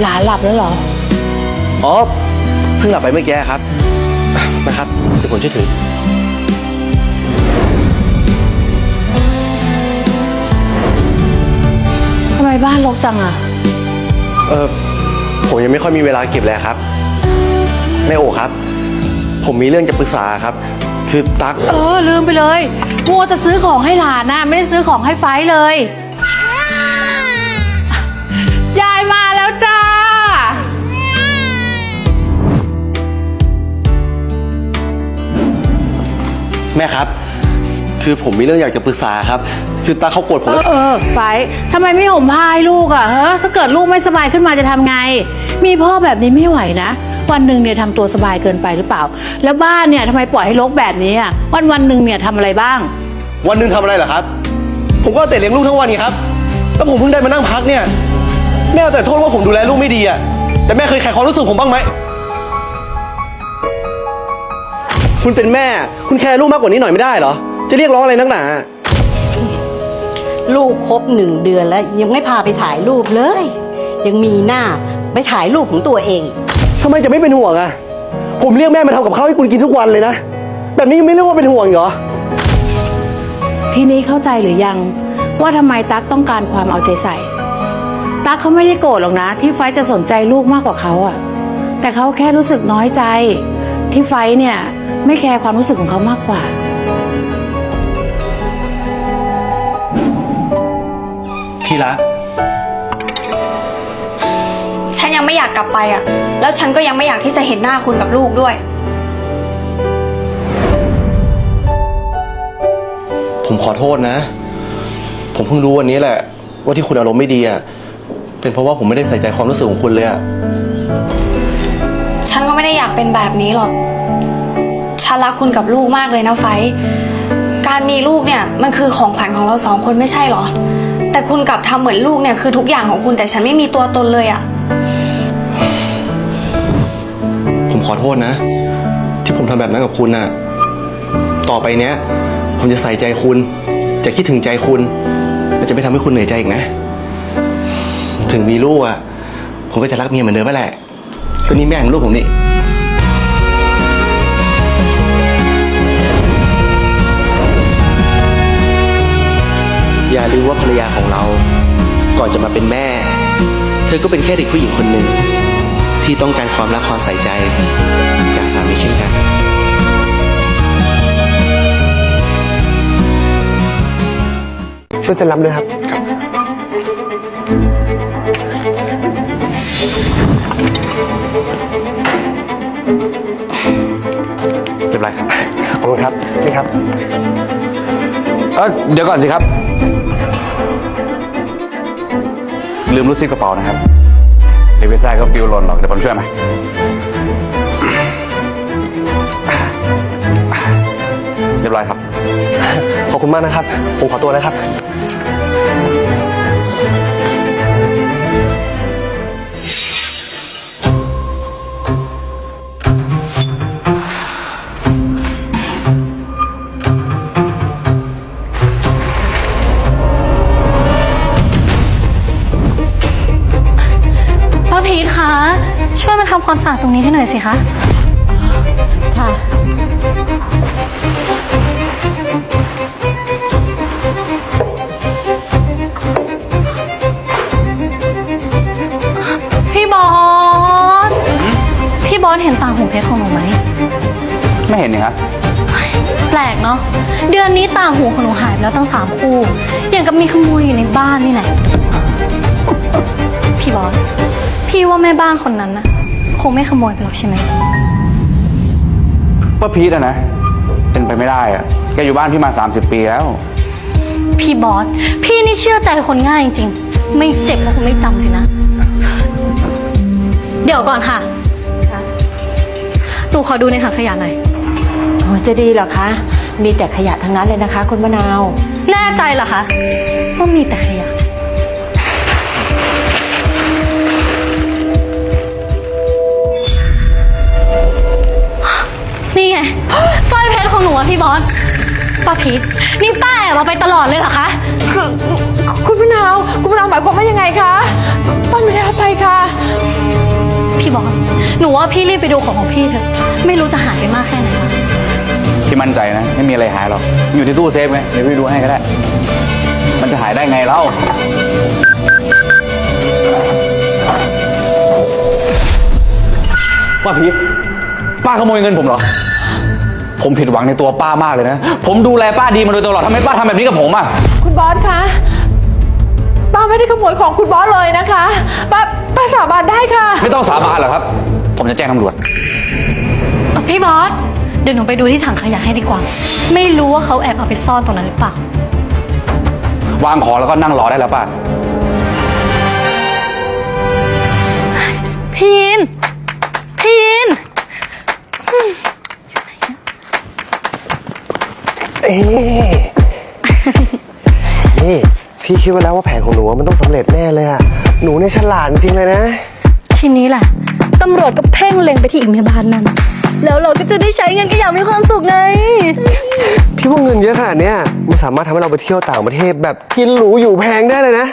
หลานหลับแล้วเหรอ อ๋อ เพิ่งหลับไปเมื่อกี้ครับ นะครับเดี๋ยวผมช่วยถือ ทำไมบ้านรกจังอะเออผมยังไม่ค่อยมีเวลาเก็บเลยครับ แม่โอครับ ผมมีเรื่องจะปรึกษาครับ คือตั๊ก เออ ลืมไปเลยมัวแต่ซื้อของให้หลานนะไม่ได้ซื้อของให้ไฟท์เลย แม่ครับ คือผมมีเรื่องอยากจะปรึกษาครับ คือตั๊กเขาโกรธผเอมอเออไฟท์ทำไมไม่ห่มผ้าให้ลูกอะเฮ้ถ้าเกิดลูกไม่สบายขึ้นมาจะทำไง มีพ่อแบบนี้ไม่ไหวนะ วันหนึ่งเนี่ยทำตัวสบายเกินไปหรือเปล่า แล้วบ้านเนี่ยทำไมปล่อยให้รกแบบนี้อะวันวันๆหนึ่งเนี่ยทำอะไรบ้าง วันหนึ่งทำอะไรเหรอครับ ผมก็เอาแต่เลี้ยงลูกทั้งวันไงครับ แล้วผมเพิ่งได้มานั่งพักเนี่ย แม่เอาแต่โทษว่าผมดูแลลูกไม่ดีอะแต่แม่เคยแคร์ความรู้สึกผมบ้างไหม คุณเป็นแม่ คุณแคร์ลูกมากกว่านี้หน่อยไม่ได้เหรอ จะเรียกร้องอะไรนักหนา ลูกครบหนึ่งเดือนแล้วยังไม่พาไปถ่ายรูปเลย ยังมีหน้าไปถ่ายรูปของตัวเอง ทำไมจะไม่เป็นห่วงอะผมเรียกแม่มาทำกับข้าวให้คุณกินทุกวันเลยนะ แบบนี้ยังไม่เรียกว่าเป็นห่วงอีกเหรอ ทีนี้เข้าใจหรือยังว่าทำไมตั๊กต้องการความเอาใจใส่ ตั๊กเขาไม่ได้โกรธหรอกนะ ที่ไฟท์จะสนใจลูกมากกว่าเขาอะแต่เขาแค่รู้สึกน้อยใจ ที่ไฟท์เนี่ยไม่แคร์ความรู้สึกของเขามากกว่า ที่รัก ฉันยังไม่อยากกลับไปอะ แล้วฉันก็ยังไม่อยากที่จะเห็นหน้าคุณกับลูกด้วย ผมขอโทษนะ ผมเพิ่งรู้วันนี้แหละ ว่าที่คุณอารมณ์ไม่ดีอะเป็นเพราะว่าผมไม่ได้ใส่ใจความรู้สึกของคุณเลยอะ ฉันก็ไม่ได้อยากเป็นแบบนี้หรอก ฉันรักคุณกับลูกมากเลยนะไฟ การมีลูกเนี่ยมันคือของขวัญของเราสองคนไม่ใช่หรอ แต่คุณกลับทำเหมือนลูกเนี่ยคือทุกอย่างของคุณแต่ฉันไม่มีตัวตนเลยอะ ผมขอโทษนะ ที่ผมทำแบบนั้นกับคุณน่ะ ต่อไปเนี้ย ผมจะใส่ใจคุณ จะคิดถึงใจคุณ และจะไม่ทำให้คุณเหนื่อยใจอีกนะ ถึงมีลูกอะผมก็จะรักเมียเหมือนเดิมแหละ ก็นี่แม่ของลูกผมนี่ อย่าลืมว่าภรรยาของเรา ก่อนจะมาเป็นแม่ เธอก็เป็นแค่เด็กผู้หญิงคนหนึ่ง ที่ต้องการความรักความใส่ใจ จากสามีเช่นกัน ช่วยเซ็นรับด้วยครับรีย บร้อยครับ ขอบคุณครับนี่ครับ เออเดี๋ยวก่อนสิครับ ลืมรูดซิปกระเป๋านะครับเดี๋ยวไปซ่าก็ปิวหล่นหรอกเดี๋ยวผมช่วยไหมาเรียบร้อยครับ ขอบคุณมากนะครับ ผมขอตัวนะครับ ความสะอาดตรงนี้ให้หน่อยสิคะ ค่ะ พี่บอส พี่บอสเห็นต่างหูเพชรของหนูไหม ไม่เห็นนี่ครับ แปลกเนาะ เดือนนี้ต่างหูของหนูหายไปแล้วตั้งสามคู่ อย่างกับมีขโมยอยู่ในบ้านนี่แหละ พี่บอส พี่ว่าแม่บ้านคนนั้นนะ คงไม่ขโมยไปหรอกใช่ไหม ป้าพีทอะนะ เป็นไปไม่ได้อะแกอยู่บ้านพี่มา 30 ปีแล้ว พี่บอส พี่นี่เชื่อใจคนง่ายจริงๆ ไม่เจ็บแล้วคงไม่จำสินะ เดี๋ยวก่อนค่ะ หนูขอดูในถังขยะหน่อยโอ้จะดีเหรอคะ มีแต่ขยะทั้งนั้นเลยนะคะ คุณมะนาว แน่ใจเหรอคะว่ามีแต่ขยะ ไง สร้อยเพชรของหนูอะพี่บอสป้าพีทนี่ป้าแอบเอาไปตลอดเลยเหรอคะ คือคุณมะนาว คุณมะนาวหมายความว่ายังไงคะป้าไม่ได้เอาไปค่ะ พี่บอสหนูว่าพี่รีบไปดูของของพี่เถอะ ไม่รู้จะหายไปมากแค่ไหนละที่มั่นใจนะ ไม่มีอะไรหายหรอก อยู่ที่ตู้เซฟไงเดี๋ยวพี่ดูให้ก็ได้ มันจะหายได้ไงเล่า ป้าพีทป้าขโมยเงินผมเหรอ ผมผิดหวังในตัวป้ามากเลยนะ ผมดูแลป้าดีมาโดยตลอดทำไมป้าทำแบบนี้กับผมอะ คุณบอสคะ ป้าไม่ได้ขโมยของคุณบอสเลยนะคะ ป้าป้าสาบานได้ค่ะ ไม่ต้องสาบานหรอกครับ ผมจะแจ้งตำรวจ เอ่อพี่บอส เดี๋ยวหนูไปดูที่ถังขยะให้ดีกว่า ไม่รู้ว่าเขาแอบเอาไปซ่อนตรงนั้นหรือเปล่า วางของแล้วก็นั่งรอได้แล้วป้า พีน พีน เอ๊ะนี่ พี่คิดไว้แล้วว่าแผนของหนูอะมันต้องสำเร็จแน่เลยอะหนูเนี่ยฉลาดจริงเลยนะ ทีนี้แหละตำรวจก็เพ่งเล็งไปที่อีกแม่บ้านนั่น แล้วเราก็จะได้ใช้เงินกันอย่างมีความสุขไง พี่ว่าเงินเยอะขนาดเนี้ยมันสามารถทำให้เราไปเที่ยวต่างประเทศแบบกินหรูอยู่แพงได้เลยนะ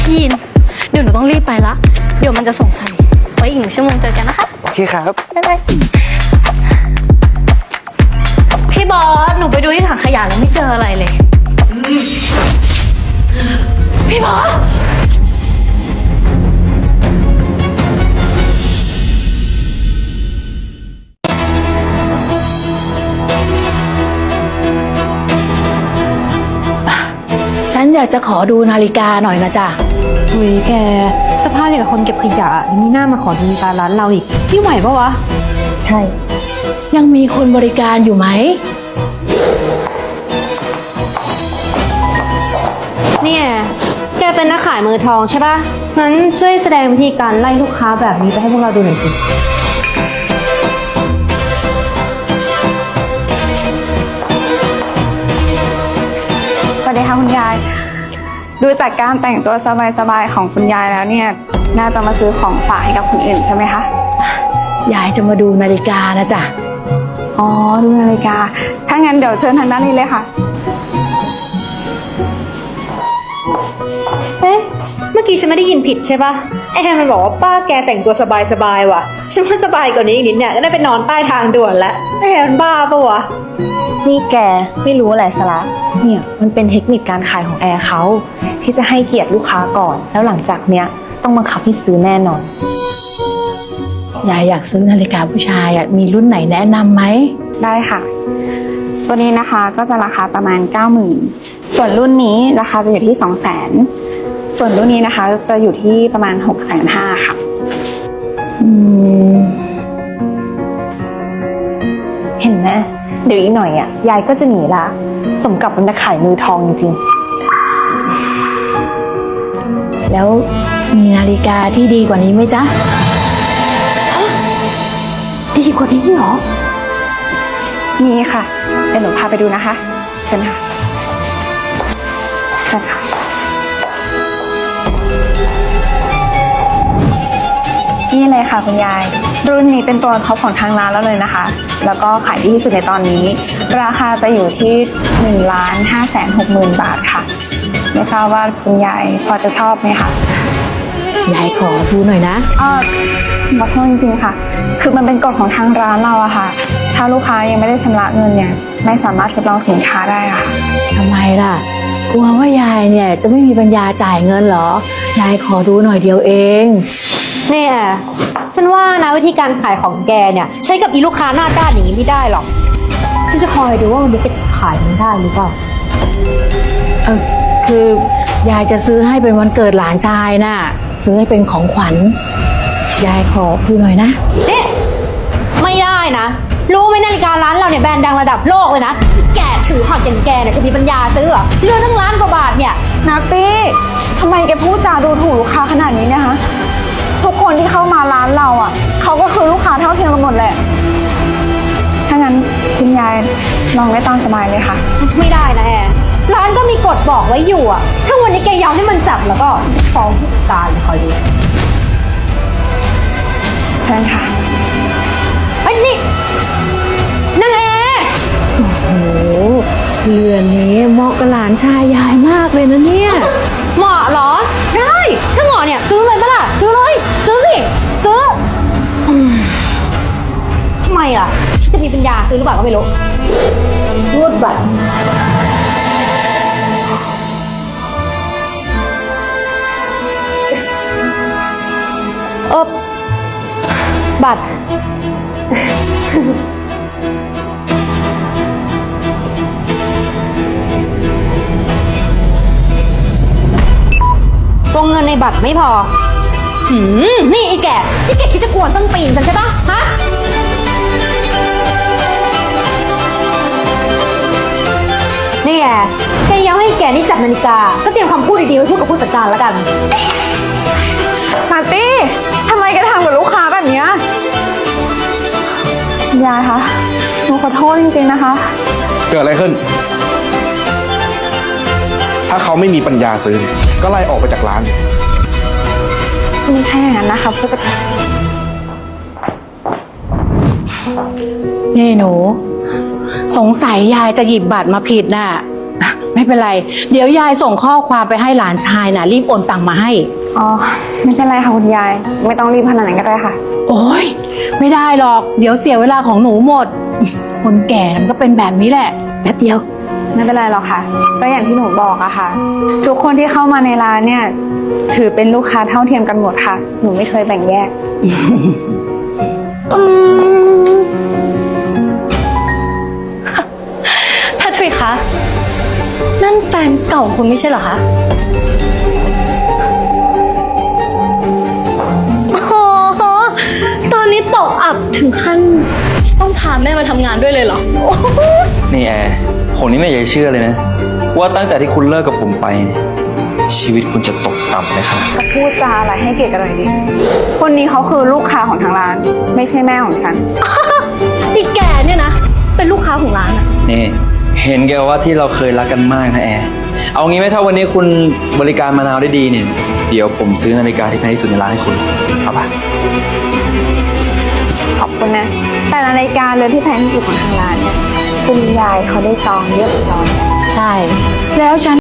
พีนเดี๋ยวหนูต้องรีบไปละ เดี๋ยวมันจะสงสัย ไว้อีกหนึ่งชั่วโมงเจอกันนะคะ โอเคครับ บ๊ายบาย ดูที่ถังขยะแล้วไม่เจออะไรเลย พี่บอสฉันอยากจะขอดูนาฬิกาหน่อยนะจ๊ะหุยแกสภาพอย่างกับคนเก็บขยะยังมีหน้ามาขอดูตาร้านเราอีกพี่ไหวปะวะ ใช่ ยังมีคนบริการอยู่ไหม เนี่ย แกเป็นนักขายมือทองใช่ปะงั้นช่วยแสดงวิธีการไล่ลูกค้าแบบนี้ไปให้พวกเราดูหน่อยสิ สวัสดีค่ะคุณยาย ดูจากการแต่งตัวสบายๆของคุณยายแล้วเนี่ย น่าจะมาซื้อของฝากให้กับคนอื่นใช่ไหมคะ ยายจะมาดูนาฬิกานะจ๊ะ อ๋อ ดูนาฬิกา ถ้างั้นเดี๋ยวเชิญทางด้านนี้เลยค่ะ เอ๊ะ เมื่อกี้ฉันไม่ได้ยินผิดใช่ปะไอ้แทนมันบอกว่าป้าแกแต่งตัวสบายๆว่ะ ฉันว่าสบายกว่านี้อีกนิดเนี่ยก็ได้ไปนอนใต้ทางด่วนแล้วไอ้แทนมันบ้าปะวะ นี่แกไม่รู้อะไรสละเนี่ยมันเป็นเทคนิคการขายของแอร์เขาที่จะให้เกียรติลูกค้าก่อน แล้วหลังจากเนี้ยต้องบังคับให้ซื้อแน่นอน ยายอยากซื้อนาฬิกาผู้ชายอะมีรุ่นไหนแนะนำไหม ได้ค่ะ ตัวนี้นะคะก็จะราคาประมาณ 90,000 ส่วนรุ่นนี้ราคาจะอยู่ที่ 200,000ส่วนรุ่นนี้นะคะจะอยู่ที่ประมาณ 6,500,000ค่ะอืมเห็นไหมเดี๋ยวอีกหน่อยอะ ยายก็จะหนีละ สมกับมันจะขายมือทองจริงแล้วมีนาฬิกาที่ดีกว่านี้ไหมจ๊ะๆดีกว่านี้เหรอ มีค่ะเดี๋ยวหนูพาไปดูนะคะ เชิญค่ะเชิญค่ะ นี่เลยค่ะคุณยาย รุ่นนี้เป็นตัวท็อปของทางร้านแล้วเลยนะคะ แล้วก็ขายดีที่สุดในตอนนี้ ราคาจะอยู่ที่1ล้าน5แสน6หมื่นบาทค่ะ ไม่ทราบว่าคุณยายพอจะชอบไหมคะยายขอดูหน่อยนะเออขอโทษจริงๆค่ะ คือมันเป็นกฎของทางร้านเราอะค่ะ ถ้าลูกค้ายังไม่ได้ชำระเงินเนี่ย ไม่สามารถทดลองสินค้าได้ค่ะทำไมล่ะ กลัวว่ายายเนี่ยจะไม่มีปัญญาจ่ายเงินเหรอ ยายขอดูหน่อยเดียวเองนี่แอร์ฉันว่านะวิธีการขายของแกเนี่ย ใช้กับอีลูกค้าหน้าด้านอย่างนี้ไม่ได้หรอก ฉันจะคอยดูว่ามันจะขายมันได้หรือเปล่า เออคือยายจะซื้อให้เป็นวันเกิดหลานชายน่ะ ซื้อให้เป็นของขวัญ ยายขอดูหน่อยนะนี่ไม่ได้นะ รู้ไหมนาฬิการ้านเราเนี่ยแบรนด์ดังระดับโลกเลยนะอีแก่ถือผักอย่างแกเนี่ยจะมีปัญญาซื้อเหรอเรื่องตั้งล้านกว่าบาทเนี่ยนัตตี้ทำไมแกพูดจาดูถูกลูกค้าขนาดนี้เนี่ยฮะทุกคนที่เข้ามาร้านเราอะเขาก็คือลูกค้าเท่าเทียมกันหมดแหละถ้างั้นคุณยายลองได้ตามสบายเลยค่ะ ไม่ได้นะแอร์ร้านก็มีกฎบอกไว้อยู่อะถ้าวันนี้แกยอมให้มันจับแล้วก็ฟ้องผู้จัดการเลยคอยดูเชิญค่ะไอ้ยนี่นางแอร์ โอ้โหเรือนนี้เหมาะกับหลานชายยายมากเลยนะเนี่ย เหมาะเหรอ ได้ ถ้าเหมาะเนี่ยซื้อเลยปะล่ะ ซื้อเลย ซื้อสิ ซื้ออืมทำไมอะ จะมีปัญญาซื้อหรือเปล่าก็ไม่รู้ รูดบัตรเออบัตร ตรงเงินในบัตรไม่พอ หืม นี่ไอ้แกนี่แกคิดจะกวนต้นปีนฉันใช่ปะฮะ นี่แกแกยังให้แกนี่จับนาฬิกา ก็เตรียมคำพูดดีๆไว้พูดกับผู้จัดการแล้วกันมาร์ตี้ทำไมแกทำกับลูกค้าแบบเนี้ยยายคะหนูขอโทษจริงๆนะคะ เกิดอะไรขึ้น ถ้าเขาไม่มีปัญญาซื้อ ก็ไล่ออกไปจากร้านสิไม่ใช่อย่างนั้นนะคะผู้จัดการนี่หนู สงสัยยายจะหยิบบัตรมาผิดน่ะอะ ไม่เป็นไร เดี๋ยวยายส่งข้อความไปให้หลานชายน่ะ รีบโอนตังมาให้ อ๋อ ไม่เป็นไรค่ะคุณยาย ไม่ต้องรีบขนาดนั้นก็ได้ค่ะ โอ้ยไม่ได้หรอก เดี๋ยวเสียเวลาของหนูหมด คนแก่มันก็เป็นแบบนี้แหละ แป๊บเดียว ไม่เป็นไรหรอกค่ะ ก็อย่างที่หนูบอกอะค่ะ ทุกคนที่เข้ามาในร้านเนี่ย ถือเป็นลูกค้าเท่าเทียมกันหมดค่ะ หนูไม่เคยแบ่งแยกแพทริกคะ นั่นแฟนเก่าคุณไม่ใช่เหรอคะอ๋อตอนนี้ตกอับถึงขั้น ต้องพาแม่มาทำงานด้วยเลยเหรอ นี่แอร์ ผมนี่ไม่อยากจะเชื่อเลยนะ ว่าตั้งแต่ที่คุณเลิกกับผมไปเนี่ยชีวิตคุณจะตกต่ำเลยครับ จะพูดจาอะไรให้เกียรติกันหน่อยดิ คนนี้เขาคือลูกค้าของทางร้าน ไม่ใช่แม่ของฉัน นี่แกเนี่ยนะ เป็นลูกค้าของร้านอะนี่ เห็นแกว่าที่เราเคยรักกันมากนะแอร์เอางี้ไหมถ้าวันนี้คุณบริการมะนาวได้ดีเนี่ย เดี๋ยวผมซื้อนาฬิกาที่แพงที่สุดในร้านให้คุณเอาปะขอบคุณนะ แต่นาฬิกาเรือนที่แพงที่สุดของทางร้านเนี่ย คุณยายเขาได้จองเรียบร้อยใช่แล้วฉัน